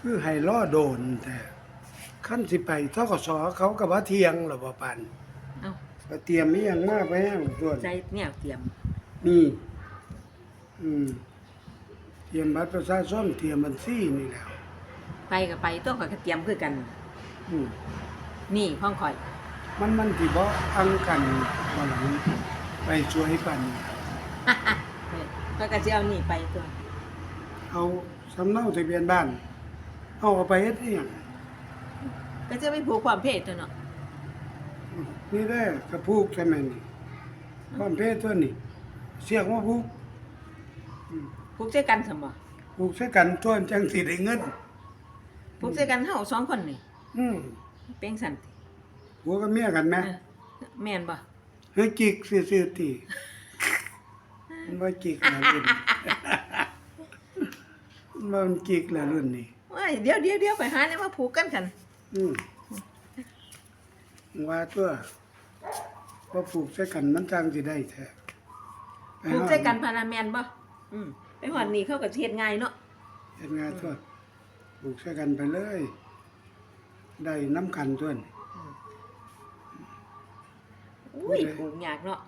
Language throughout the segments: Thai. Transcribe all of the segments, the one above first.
คือให้ล่อโดนแต่ขั้นสิไปทกสเขาก็ว่าเที่ยงหรอบ่ปันเอ้าก็เตรียมมีหยังมาไปให้ส่วนใจเนี่ยเตรียมมีอืมเตรียมบัตรประชาชนเตรียมบัญชีนี่แหล้ว ไปก็ไปต้องข่อยก็เตรียมคือกัน อืมนี่ห้องข่อย มันมันสิบ่อังกันบ่หลังไปช่วยปันข่อยก็สิเอานี่ไปตัว เอาสำเนาทะเบียนบ้าน เอาเอาไปเฮ็ดอีหยังก็จะไปผูกความเพศตัวเนาะนี่ได้กระพูกใช่ไหมนี่ความเพศตัวนี้ เสียกว่าพูกผูกใจกันซั่นบ่พูกใช้กันทวนจังสิได้เงินผูกใจกันเฮาสองคนนี่อืมเป็นสั่นติผัวกับเมียกันไหมเออแม่นบ่เฮ้ยจิกซื่อๆติมันว่าจิกละรุ่นมันว่ามันจิกละรุ่นนี่ เอ้ยเดี๋ยวเดี๋ยวเดี๋ยวไปหาเนี่ยมาผูกกันกันอืมว่าตัวพอผูกใช้กันมันจังสิได้แท้ไปผูกหาใจกันพาราแม่นบ่อืมไปฮอดนี่เขาก็สิเฮ็ดง่ายเนาะเฮ็ดงานตัวผูกใช้กันไปเลย ได้น้ำกันตัวนี่อุ้ยผูกยากเนาะ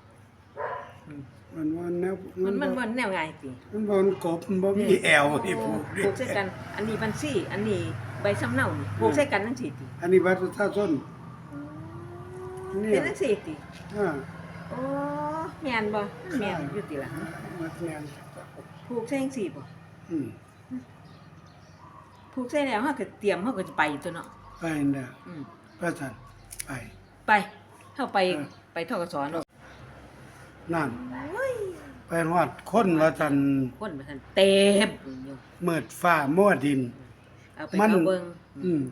มันว่าแนวมันมันบ่มันแนวง่ายติมันบ่มันกบมันบ่มีแอวที่ผูกผูกใส่กัน อันนี้บัญชีอันนี้ใบสำเนานี่ผูกใส่กันจังซี่ติอันนี้บัตรประชาชนนี่เป็นจังซี่ติอ่าโอ้แม่นบ่แม่นอยู่ติล่ะมันแม่นผูกใส่จังซี่บ่อืมผูกใส่แล้วเฮาก็เตรียมเฮาก็จะไปตัวเนาะไปน่ะอืมพระสันไปไปเฮาไปเออไปทกสเนาะ นั่นโอ้ยไปฮอดคนว่าสันคนมาทันเต็มอยู่มืดฟ้ามัวดิน เอาไปมันเขาเบิ่งอืม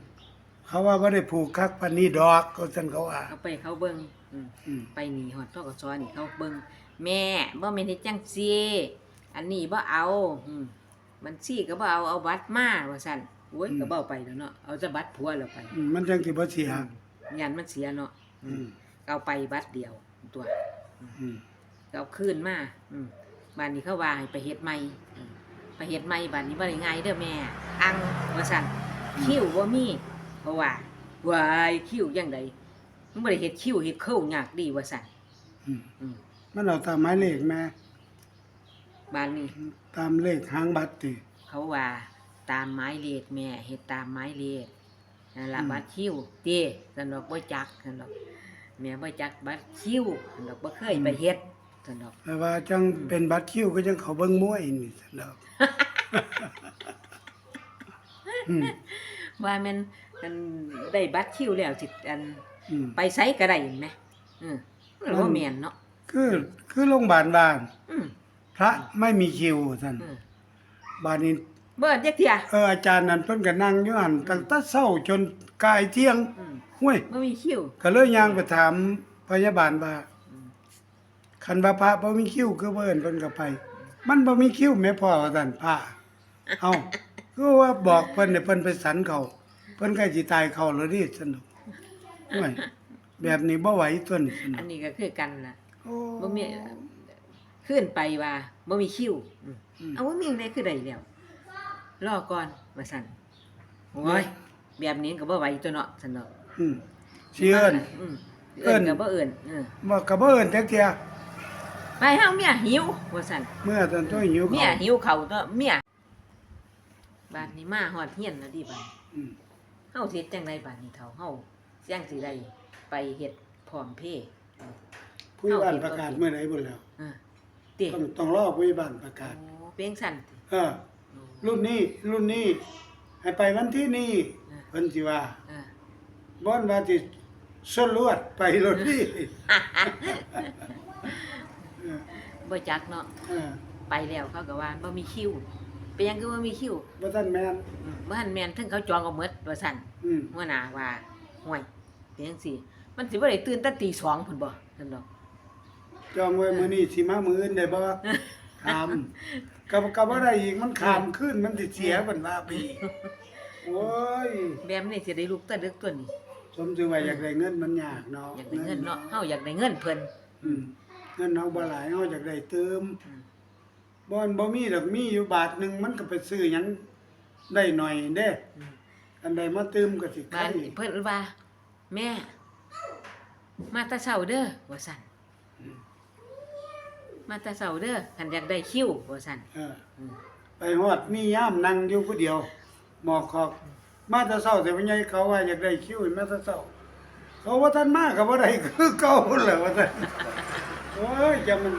เขาว่าบ่ได้ผูกคักปานนี้ดอกก็ซั่นเขาว่า เอาไปเขาเบิ่งอืมอืม ไปนี่ฮอดทกสนี่เขาเบิ่งแม่บ่แม่นเฮ็ดจังซี่อันนี้บ่เอาอืมบัญชีก็บ่เอาเอาบัตรมาว่าซั่นโอ้ยก็บ่เอาไปแล้วเนาะเอาแต่บัตรผัวแล้วไปอืมมันจังสิบ่เสียยันมันเสียเนาะอือืมมก็เอาไปบัตรเดียวตัว อืมก็ เอาคืนมาอืมบ้านนี้เขาว่าให้ไปเฮ็ดใหม่อืมไปเฮ็ดใหม่บ้านนี้บ่ได้ง่ายเด้อแม่ อังว่าซั่นคิวบ่มีเพราะว่าวายคิวจังไดมันบ่ได้เฮ็ดคิวเฮ็ดเข้ายากดีว่าซั่นอืมอืมมันเอาตามหมายเลขแม่บ้านนี้ ตามเลขหางบัตรติเขาว่าตามไม้เลขแม่เฮ็ดตามไม้เลขนั่นล่ะอืมบัตรคิวเต้สนดอกบ่จักสนดอกแม่บ่จักบัตรคิวสนดอกบ่เคยไปเฮ็ด สนดอกแต่ว่าจังเป็นบัตรคิวก็จังเขาเบิ่งมวยนี่ซั่นดอกอืมว่าแม่นอันได้บัตรคิวแล้วสิอันอืมไปไสก็ได้เห็นไหมอืมมันบ่แม่นเนาะคือคือโรงพยาบาลบ้าน อืมพระไม่มีคิวท่านอืมบานนี้ เบิดจักเที่ยเอออาจารย์นั้นเพิ่นก็นั่งอยู่หั่นตั้งแต่เช้าจนกายเที่ยงอืมห้วย บ่มีคิวก็เลยย่างไปถามพยาบาลว่าอืม คันว่าพระบ่มีคิวคือบ่เอิ้นเพิ่นก็ไป มันบ่มีคิวแม่พ่อว่าซั่นพระเอ้าคือว่าบอกเพิ่นให้เพิ่นไปสันเขาเพิ่นใกล้สิตายเขาแล้วดิสนุกห้วยแบบนี้บ่ไหวตัวนี้สนุอักนนี้ก็คือกันล่ะโอ้ บ่มีขึ้นไปว่าบ่มีคิวอืมอืม เอาว่ามีจังไดคือได้แล้วรอก่อนว่าซั่นโอ้ยแบบนี้ก็บ่ไหวตัวเนาะซั่นเนาะอืมสิเอิ้น อืมเอิ้เอิ้นนก็บ่เอิ้นเออ บ่ก็บ่เอิ้นจักเที่ย ไปเฮาเมียหิวว่าซั่นเมื่อตอนตัวหิวเมียเขาหิวเขาวตัวเมียบ้านนี้มาฮอดเฮียนแล้วดิบัดอืมเฮาสิเฮ็ดจังไดบัดนี้เฒ่าเฮาจังสิได้ไปเฮ็ดพร้อมเพย์ผู้ใหญ่บ้านประกาศเมื่อไหร่บ่แล้วเออติต้องต้องรอผู้ใหญ่บ้านประกาศโอ้เปียงสั่นติเออรุ่นนี้รุ่นนี้ให้ไปวันที่นี้อ่าเพิ่นสิว่าเออบ่นว่าสิสลวดไปรถนี่ บ่จักเนาะเออไปแล้วเขาก็ว่าบ่มีคิวเป็นหยังคือบ่มีคิวบ่ทันแม่นอืมบ่ทันแม่นถึงเขาจองเอาหมดว่าซั่นอืมหัวหน้าว่าห่วยเป็นจังซี่ มันสิบ่ได้ตื่นแต่ตี2พุ่นบ่ซั่นดอก จองไว้มื้อนี้สิมามื้ออื่นได้บ่ถามก็ก็บ่ได้อีกมันขามขึ้นมันสิเสียเพิ่นว่าไปอีกโอ้ยแบบนี้สิได้ลูกแต่ดึกตัวนี้ สมชื่อว่าอยากได้เงินมันยากเนาะอยากได้เงินเนาะเฮาอยากได้เงินเพิ่น อืม เงินเฮาบ่หลายเฮาอยากได้เติมอืมบ่อนบ่มีดอกมีอยู่บาทหนึงมันก็ไปซื้อหยังได้หน่อยเด้อืมอันใดมาตืมก็สิบ้าไข่นเพิ่นว่า แม่ มาแตะเช้าเด้อว่าซั่นมาแตะเช้าเด้อคันอยากได้คิวว่าซั่นเอออืมไปฮอดมีย่ามนั่งอยู่ผู้เดียวหมอกคอกมาแต่เช้าแต่ว่าใหญ่เขาว่าอยากได้คิวให้มาแต่เช้าเขาว่าท่านมาก็บ่ได้คือเก่าแหละว่าท่าน โอ้ยจะมัน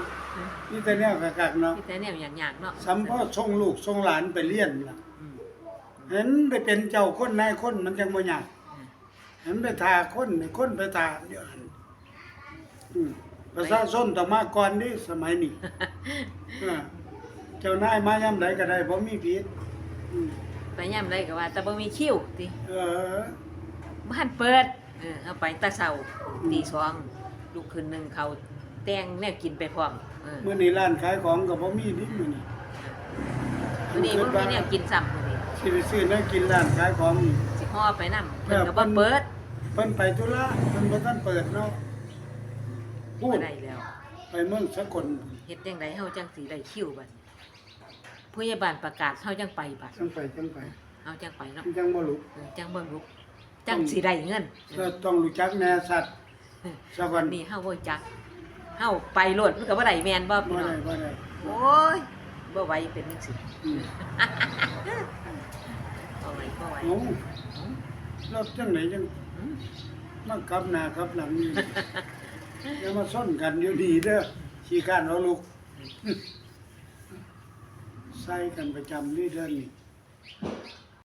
นี่แต่แนวกักๆเนาะมีแต่แนวอยากๆเนาะสัมพ่อส่งลูกส่งหลานไปเรียนล่ะอืมเห็นไปเป็นเจ้าคนนายคนมันจังบ่ยากเห็นไปทาคนนี่คนไปทาเดี๋ยวหันอืมประชาชนต้องมาก่อนนี่สมัยนี้ เออเจ้านายมายามใดก็ได้บ่มีผิดอืมไปย่ํใดก็ว่า แต่บ่มีคิวติเออ บ้านเปิดเออเอาไปแตะเช้าตีสองลูกขึ้นหนึงเขา แต่งแนวกินไปพร้อมเออมื้อนี้ร้านขายของก็บ่มีนิดมื้อนี้มื้อนี้บ่มีแนวกินซ้ำมื้อนี้สิไปซื้อแนวกินร้านขายของนี่ สิห่อไปนํเพิ่นก็บ่เปิดเพิ่นไปธุระเพิ่นบ่ทันเปิดเนาะพูบ่ดได้แล้วไปเมืองสกลเฮ็ดจังไดเฮาจังสิได้คิวบัดนี้ผู้ใหญ่บ้านประกาศเฮาจังไปบัดจังไปจังไปเฮาจังไปเนาะจังบ่รู้เออจังเบิ่งลูกจังสิได้เงิน ก็ต้องรู้จักแน่สัตว์สักวันนี่เฮาบ่จัก เฮาไปโลดมันก็บ่ได้แม่นบ่พี่บ่น้อได้งบ่ได้โอ้ยบ่ไหวเป็นจังซี่อืมบ่ไหวบ่ไหวเอ้าแล้วจังไหนจังอืมมากลับหน้ากลับหลังนี่ อย่ามาซ่อนกันอยู่ดีเด้อขี้การเอาลูก ใส่กันประจำนี่เด้อนี่